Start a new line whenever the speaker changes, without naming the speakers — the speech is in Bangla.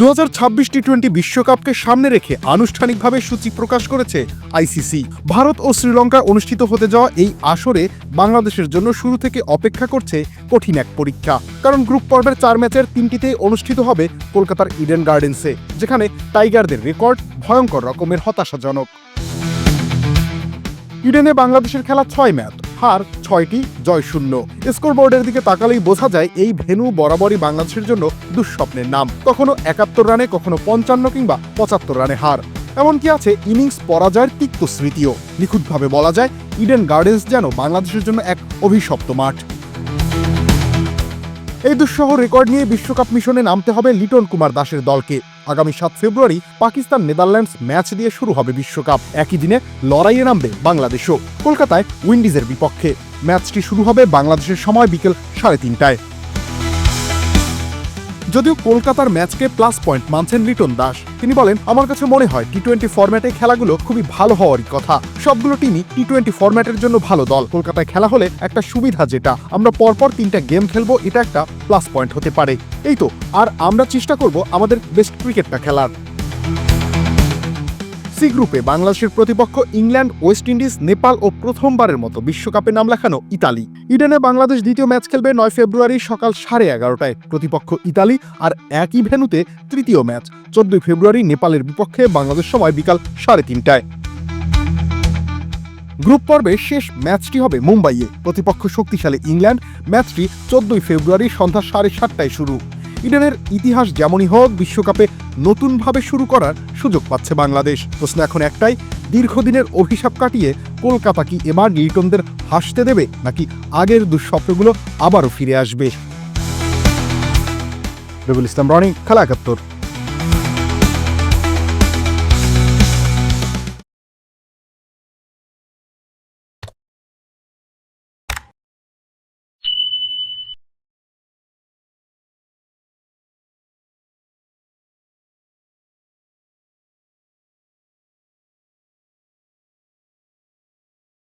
দু টি টোয়েন্টি বিশ্বকাপকে সামনে রেখে আনুষ্ঠানিকভাবে সূচি প্রকাশ করেছে আইসিসি। ভারত ও শ্রীলঙ্কায় অনুষ্ঠিত হতে যাওয়া এই আসরে বাংলাদেশের জন্য শুরু থেকে অপেক্ষা করছে কঠিন এক পরীক্ষা। কারণ গ্রুপ পর্বের চার ম্যাচের তিনটিতেই অনুষ্ঠিত হবে কলকাতার ইডেন গার্ডেন্সে, যেখানে টাইগারদের রেকর্ড ভয়ঙ্কর রকমের হতাশাজনক। ইডেনে বাংলাদেশের খেলা ছয় ম্যাচ। হার ছয়টি, জয় শূন্য। স্কোর বোর্ডের দিকে তাকালেই বোঝা যায় এই ভেনু বরাবরই বাংলাদেশের জন্য দুঃস্বপ্নের নাম। কখনো একাত্তর রানে, কখনো পঞ্চান্ন কিংবা পঁচাত্তর রানে হার। এমনকি আছে ইনিংস পরাজয়ের তিক্ত স্মৃতিও। নিখুঁতভাবে বলা যায়, ইডেন গার্ডেন্স যেন বাংলাদেশের জন্য এক অভিশপ্ত মাঠ। এই দুঃসহ রেকর্ড নিয়ে বিশ্বকাপ মিশনে নামতে হবে লিটন কুমার দাসের দলকে। আগামী সাত ফেব্রুয়ারি পাকিস্তান নেদারল্যান্ডস ম্যাচ দিয়ে শুরু হবে বিশ্বকাপ। একই দিনে লড়াইয়ে নামবে বাংলাদেশও। কলকাতায় উইন্ডিজের বিপক্ষে। ম্যাচটি শুরু হবে বাংলাদেশের সময় বিকেল সাড়ে তিনটায়। যদিও কলকাতার ম্যাচকে প্লাস পয়েন্ট মানছেন লিটন দাস। তিনি বলেন, আমার কাছে মনে হয় টি টোয়েন্টি ফরম্যাটে খেলাগুলো খুবই ভালো হওয়ারই কথা। সবগুলো টিমই টি টোয়েন্টি ফরম্যাটের জন্য ভালো দল। কলকাতায় খেলা হলে একটা সুবিধা যেটা, আমরা পরপর তিনটা গেম খেলব, এটা একটা প্লাস পয়েন্ট হতে পারে। এই তো, আর আমরা চেষ্টা করব আমাদের বেস্ট ক্রিকেটটা খেলার। সি গ্রুপে বাংলাদেশের প্রতিপক্ষ ইংল্যান্ড, ওয়েস্ট ইন্ডিজ, নেপাল ও প্রথমবারের মতো বিশ্বকাপে নাম লেখানো ইতালি। ইডেনে বাংলাদেশ দ্বিতীয় ম্যাচ খেলবে নয় ফেব্রুয়ারি সকাল সাড়ে এগারোটায়। প্রতিপক্ষ ইতালি আর একই ভেন্যুতে তৃতীয় ম্যাচ। চোদ্দই ফেব্রুয়ারি নেপালের বিপক্ষে বাংলাদেশ সময় বিকাল সাড়ে তিনটায়। গ্রুপ পর্বে শেষ ম্যাচটি হবে মুম্বাইয়ে। প্রতিপক্ষ শক্তিশালী ইংল্যান্ড। ম্যাচটি চোদ্দই ফেব্রুয়ারি সন্ধ্যা সাড়ে সাতটায় শুরু। ইডেনের ইতিহাস যেমনই হোক, বিশ্বকাপে নতুনভাবে শুরু করার সুযোগ পাচ্ছে বাংলাদেশ। প্রশ্ন এখন একটাই, দীর্ঘদিনের অভিশাপ কাটিয়ে কলকাতা কি এবার নিউটনদের হাসতে দেবে, নাকি আগের দুঃস্বপ্নগুলো আবারও ফিরে আসবে? রবিউল ইসলাম, রনি, খেলা একাত্তর।